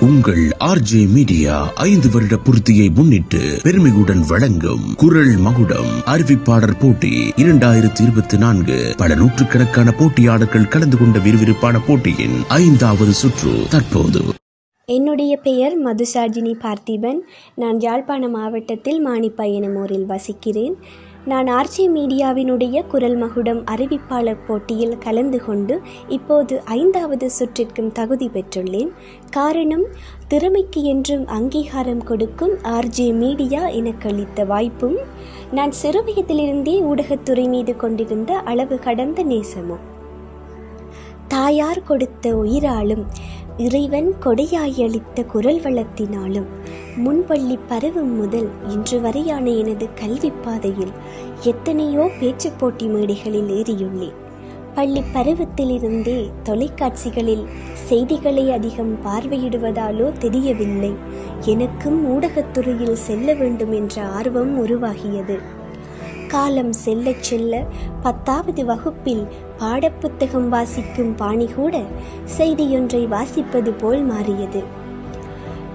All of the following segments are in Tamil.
உங்கள் ஆர்ஜே மீடியா ஐந்து வருட பூர்த்தியை முன்னிட்டு பெருமையுடன் வழங்கும் குரல் மகுடம் அறிவிப்பாளர் போட்டி இரண்டாயிரத்தி இருபத்தி நான்கு. பல நூற்றுக்கணக்கான போட்டியாளர்கள் கலந்து கொண்ட விறுவிறுப்பான போட்டியின் ஐந்தாவது சுற்று தற்போது. என்னுடைய பெயர் மதுசாஜினி பார்த்திபன். நான் யாழ்ப்பாண மாவட்டத்தில் மானிப்பா எனும் ஊரில் வசிக்கிறேன். நான் ஆர்ஜி மீடியாவினுடைய குரல் மகுடம் அறிவிப்பாளர் போட்டியில் கலந்து கொண்டு இப்போது ஐந்தாவது சுற்றிற்கும் தகுதி பெற்றுள்ளேன். காரணம் திறமைக்கு என்றும் அங்கீகாரம் கொடுக்கும் ஆர்ஜே மீடியா எனக்கு அளித்த வாய்ப்பும் நான் சிறுவயதிலிருந்தே ஊடகத்துறை மீது கொண்டிருந்த அளவு கடந்த நேசமும். தாயார் கொடுத்த உயிராலும் இறைவன் கொடையாய் அளித்த குரல் வளத்தினாலும் முன்பள்ளி பருவம் முதல் இன்று வரையான எனது கல்வி பாதையில் எத்தனையோ பேச்சுப் போட்டி மேடைகளில் ஏறியுள்ளேன். பள்ளி பருவத்திலிருந்தே தொலைக்காட்சிகளில் செய்திகளை அதிகம் பார்வையிடுவதாலோ தெரியவில்லை. எனக்கும் ஊடகத்துறையில் செல்ல வேண்டும் என்ற ஆர்வம் உருவாகியது. காலம் செல்ல செல்ல பத்தாவது வகுப்பில் பாடப்புத்தகம் வாசிக்கும் பாணி கூட செய்தியொன்றை வாசிப்பது போல் மாறியது.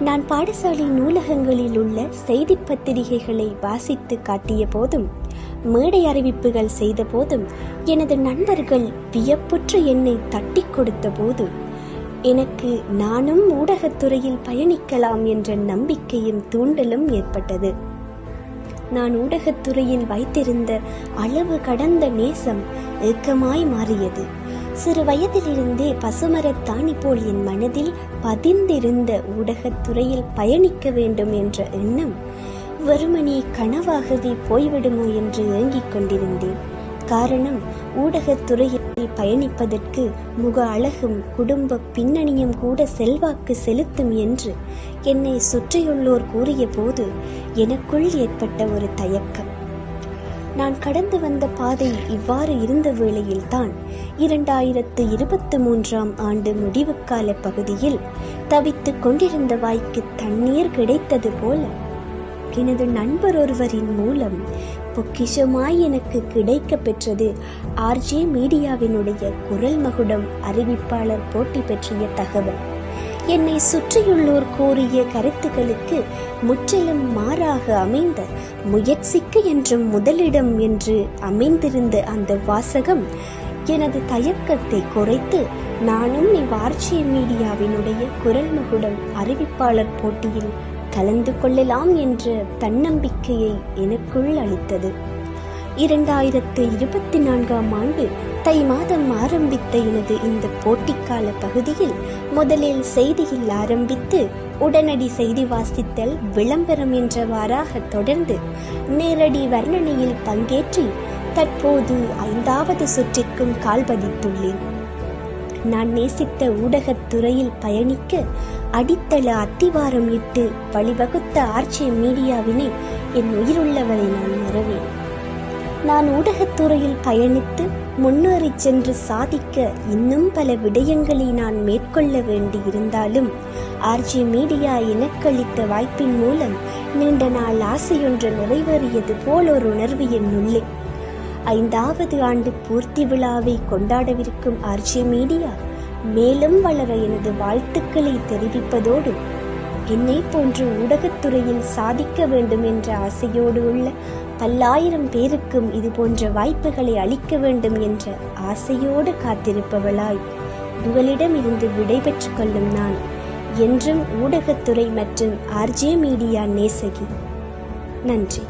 நான் பாடசாலை நூலகங்களில் உள்ள செய்தி பத்திரிகைகளை வாசித்து காட்டிய போதும் மேடை அறிவிப்புகள் செய்த போதும் எனது நண்பர்கள் வியப்புற்று என்னை தட்டி கொடுத்த போது எனக்கு நானும் ஊடகத்துறையில் பயணிக்கலாம் என்ற நம்பிக்கையும் தூண்டலும் ஏற்பட்டது. நான் ஊடகத்துறையில் வைத்திருந்த அளவு கடந்த நேசம் ஏக்கமாய் மாறியது. சிறு வயதிலிருந்தே பசுமரத்தாணி போல் என் மனதில் பதிந்திருந்த ஊடகத்துறையில் பயணிக்க வேண்டும் என்ற எண்ணம் வெறுமனே கனவாகவே போய்விடுமோ என்று ஏங்கிக் கொண்டிருந்தேன். காரணம் ஊடகத்துறையில் பயணிப்பதற்கு முக அழகும் குடும்ப பின்னணியும் கூட செல்வாக்கு செலுத்தும் என்று என்னை சுற்றியுள்ளோர் கூறிய போது எனக்குள் ஏற்பட்ட ஒரு தயக்கம். நான் கடந்து வந்த பாதை இவ்வாறு இருந்த வேளையில்தான் இரண்டாயிரத்து இருபத்தி மூன்றாம் ஆண்டு முடிவுக்கால பகுதியில் தவித்துக் கொண்டிருந்த வாய்க்கு தண்ணீர் கிடைத்தது போல. எனது நண்பர் ஒருவரின் மூலம் பொக்கிஷமாய் எனக்கு கிடைக்க பெற்றது ஆர்ஜே மீடியாவினுடைய குரல் மகுடம் அறிவிப்பாளர் போட்டி பற்றிய தகவல். என்னை சுற்றியுள்ளோர் கூறிய கருத்துக்களுக்கு முற்றிலும் மாறாக அமைந்த முயற்சிக்கு என்றும் முதலிடம் என்று அமைந்திருந்த அந்த வாசகம் எனது தயக்கத்தை குறைத்து நானும் இவ்வார்ச்சிய மீடியாவினுடைய குரல் மகுடம் அறிவிப்பாளர் போட்டியில் கலந்து கொள்ளலாம் என்ற தன்னம்பிக்கையை எனக்குள் அளித்தது. இரண்டாயிரத்து இருபத்தி நான்காம் ஆண்டு தை மாதம் ஆரம்பித்த எனது இந்த போட்டிக்கால பகுதியில் முதலில் செய்தியில் ஆரம்பித்து உடனடி செய்தி வாசித்தல் விளம்பரம் என்றவாறாக தொடர்ந்து நேரடி வர்ணனையில் பங்கேற்றி தற்போது ஐந்தாவது சுற்றிற்கும் கால் பதித்துள்ளேன். நான் நேசித்த ஊடகத்துறையில் பயணிக்க அடித்தள அத்திவாரம் இட்டு வழிவகுத்த ஆர்ச்சி மீடியாவினை என் உயிருள்ளவரை நான் மறவேன் நான் ஊடகத்துறையில் பயணித்து முன்னேறி சென்று சாதிக்க இன்னும் பல விடயங்களை நான் மேற்கொள்ள வேண்டி இருந்தாலும் ஆர்ஜி மீடியா எனக்களித்த வாய்ப்பின் மூலம் நீண்ட நாள் ஆசையொன்று நிறைவேறியது போல் ஒரு உணர்வு என்னுள்ளே ஐந்தாவது ஆண்டு பூர்த்தி விழாவை கொண்டாடவிருக்கும் ஆர்ஜி மீடியா மேலும் வளர எனது வாழ்த்துக்களை தெரிவிப்பதோடு என்னை போன்று ஊடகத்துறையில் சாதிக்க வேண்டும் என்ற ஆசையோடு உள்ள பல்லாயிரம் பேருக்கும் இது போன்ற வாய்ப்புகளை அளிக்க வேண்டும் என்ற ஆசையோடு காத்திருப்பவளாய் உங்களிடமிருந்து விடைபெற்று கொள்ளும் நான் என்றும் ஊடகத்துறை மற்றும் ஆர்ஜே மீடியா நேசகி. நன்றி.